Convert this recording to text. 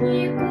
Ніколи.